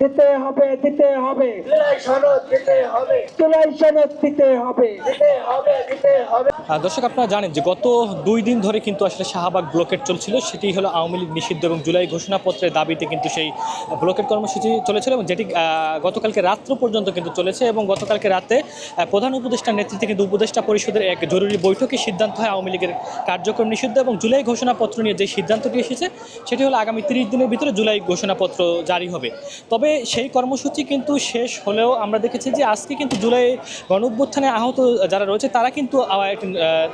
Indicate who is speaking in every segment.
Speaker 1: দিতে হবে দিতে হবে।
Speaker 2: জুলাই সনদ দিতে হবে।
Speaker 1: জুলাই সনদ দিতে হবে।
Speaker 2: দিতে হবে দিতে হবে।
Speaker 3: আহ, দর্শক আপনারা জানেন যে গত দুই দিন ধরে কিন্তু আসলে শাহবাগ ব্লকেট চলছিল। সেটি হলো আওয়ামী লীগ নিষিদ্ধ এবং জুলাই ঘোষণাপত্রের দাবিতে কিন্তু সেই ব্লকেট কর্মসূচি চলেছিল এবং যেটি গতকালকে রাত্র পর্যন্ত কিন্তু চলেছে এবং গতকালকে রাতে প্রধান উপদেষ্টার নেতৃত্বে কিন্তু উপদেষ্টা পরিষদের এক জরুরি বৈঠকে সিদ্ধান্ত হয় আওয়ামী লীগের কার্যক্রম নিষিদ্ধ এবং জুলাই ঘোষণাপত্র নিয়ে যে সিদ্ধান্তটি এসেছে সেটি হলো আগামী তিরিশ দিনের ভিতরে জুলাই ঘোষণাপত্র জারি হবে। তবে সেই কর্মসূচি কিন্তু শেষ হলেও আমরা দেখেছি যে আজকে কিন্তু জুলাই গণ অভ্যুত্থানে আহত যারা রয়েছে, তারা কিন্তু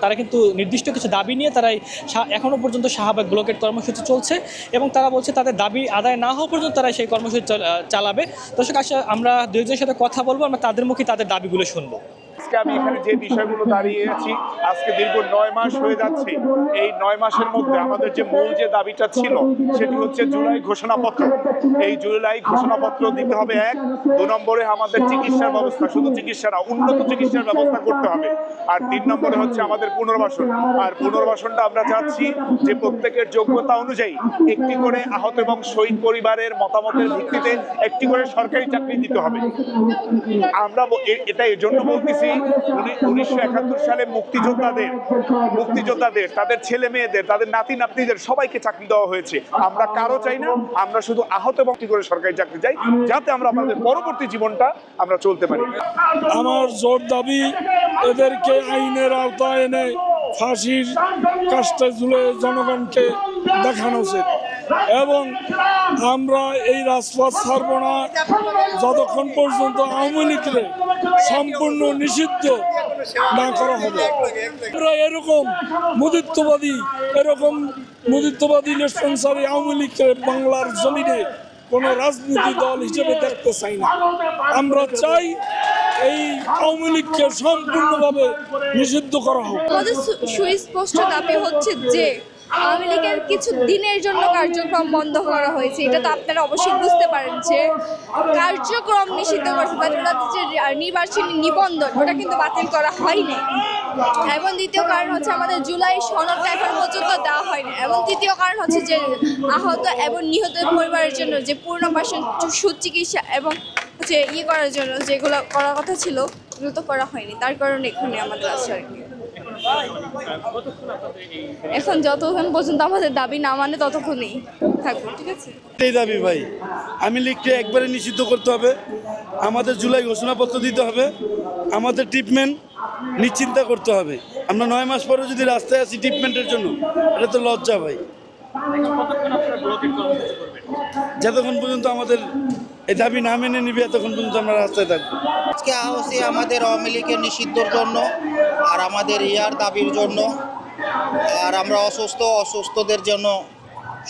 Speaker 3: তারা কিন্তু নির্দিষ্ট কিছু দাবি নিয়ে তারাই এখনও এখনও পর্যন্ত শাহবাগ ব্লকের কর্মসূচি চলছে এবং তারা বলছে তাদের দাবি আদায় না হওয়া পর্যন্ত তারা সেই কর্মসূচি চালাবে। দর্শক আসলে আমরা দুইজনের সাথে কথা বলব, আমরা তাদের মুখে তাদের দাবিগুলো শুনব।
Speaker 4: আজকে আমি এখানে যে বিষয়গুলো দাঁড়িয়ে আছি আজকে দীর্ঘ নয় মাস হয়ে যাচ্ছে। এই নয় মাসের মধ্যে আমাদের যে মূল যে দাবিটা ছিল, সেটি হচ্ছে জুলাই ঘোষণাপত্র। এই জুলাই ঘোষণাপত্র দিতে হবে এক, দু নম্বরে আমাদের চিকিৎসার ব্যবস্থা, শুধু চিকিৎসা না, উন্নত চিকিৎসার ব্যবস্থা করতে হবে। আর তিন নম্বরে হচ্ছে আমাদের পুনর্বাসন। আর পুনর্বাসনটা আমরা চাচ্ছি যে প্রত্যেকের যোগ্যতা অনুযায়ী একটি করে আহত এবং শহীদ পরিবারের মতামতের ভিত্তিতে একটি করে সরকারি চাকরি দিতে হবে। আমরা এটা এর জন্য বলতেছি উনিশশো একাত্তর সালে মুক্তিযোদ্ধাদের মুক্তিযোদ্ধাদের, তাদের ছেলে মেয়েদের, তাদের নাতি নাতনিদের সবাইকে চাকরি দেওয়া হয়েছে। আমরা কারও চাই না, আমরা শুধু আহত একটি করে সরকারি চাকরি চাই, যাতে আমরা আমাদের পরবর্তী জীবনটা আমরা চলতে পারি।
Speaker 5: আমার জোর দাবি, এদেরকে আইনের আওতায় এনে ফাঁসির কাজটা ঝুলে জনগণকে দেখানো উচিত। এবং আমরা এই রাজপথ ছাড়ব না। যতক্ষণ পর্যন্ত আওয়ামী লীগকে সম্পূর্ণ নিষিদ্ধ না করা হবে। আমরা এরকম মুদিত্ববাদী এরকম মুদিত্ববাদী রেসপন্সারি আওয়ামী লীগকে বাংলার জমিনে কোনো রাজনীতি দল হিসেবে দেখতে চাই না। আমরা চাই এই আওয়ামী লীগকে সম্পূর্ণভাবে নিষিদ্ধ করা হোক।
Speaker 6: সুস্পষ্ট দাবি হচ্ছে যে আওয়ামী লীগের কিছু দিনের জন্য কার্যক্রম বন্ধ করা হয়েছে। এটা তো আপনারা অবশ্যই বুঝতে পারেন যে কার্যক্রম নিষিদ্ধ করছে। ওনাদের যে নির্বাচনী নিবন্ধন, ওটা কিন্তু বাতিল করা হয়নি। এবং দ্বিতীয় কারণ হচ্ছে আমাদের জুলাই সনদটা এখন পর্যন্ত দেওয়া হয়নি। এবং তৃতীয় কারণ হচ্ছে যে আহত এবং নিহত পরিবারের জন্য যে পুনর্বাসন সুচিকিৎসা এবং হচ্ছে ইয়ে করার জন্য যেগুলো করার কথা ছিল এগুলো তো করা হয়নি। তার কারণে এখানে আমাদের আছে আর কি এখন যতক্ষণ পর্যন্ত আমাদের দাবি না মানে ততক্ষণই থাকব ঠিক আছে?
Speaker 5: এই দাবি ভাই আমি লীগকে একবারে নিষিদ্ধ করতে হবে। আমাদের জুলাই ঘোষণাপত্র দিতে হবে। আমাদের ট্রিটমেন্ট নিশ্চিন্তা করতে হবে। আমরা নয় মাস পরে যদি রাস্তায় আসি ট্রিটমেন্টের জন্য এটা তো লজ্জা ভাই। যতক্ষণ পর্যন্ত আমাদের এই দাবি না মেনে নিবে এতক্ষণ পর্যন্ত আমরা রাস্তায় থাকব।
Speaker 7: আজকে আহসি আমাদের আওয়ামী লীগের নিষিদ্ধর জন্য আর আমাদের ইয়ার দাবির জন্য আর আমরা অসুস্থ অসুস্থদের জন্য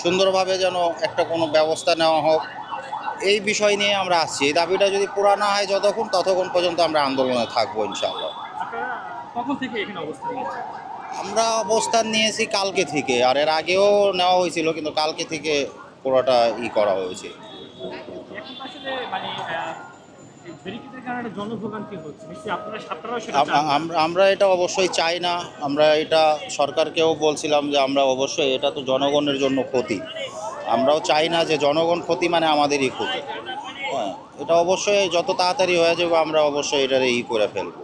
Speaker 7: সুন্দরভাবে যেন একটা কোনো ব্যবস্থা নেওয়া হোক এই বিষয় নিয়ে আমরা আসছি। এই দাবিটা যদি পুরা না হয় যতক্ষণ ততক্ষণ পর্যন্ত আমরা আন্দোলনে থাকব ইনশাআল্লাহ। আমরা অবস্থান নিয়েছি কালকে থেকে আর এর আগেও নেওয়া হয়েছিল কিন্তু কালকে থেকে পুরোটা ই করা হয়েছে।
Speaker 3: মানে
Speaker 7: আমরা এটা অবশ্যই চাই না। আমরা এটা সরকারকেও বলছিলাম যে আমরা অবশ্যই এটা তো জনগণের জন্য ক্ষতি। আমরাও চাই না যে জনগণ ক্ষতি মানে আমাদেরই ক্ষতি। হ্যাঁ এটা অবশ্যই যত তাড়াতাড়ি হয়ে যাবে আমরা অবশ্যই এটার ই করে ফেলব।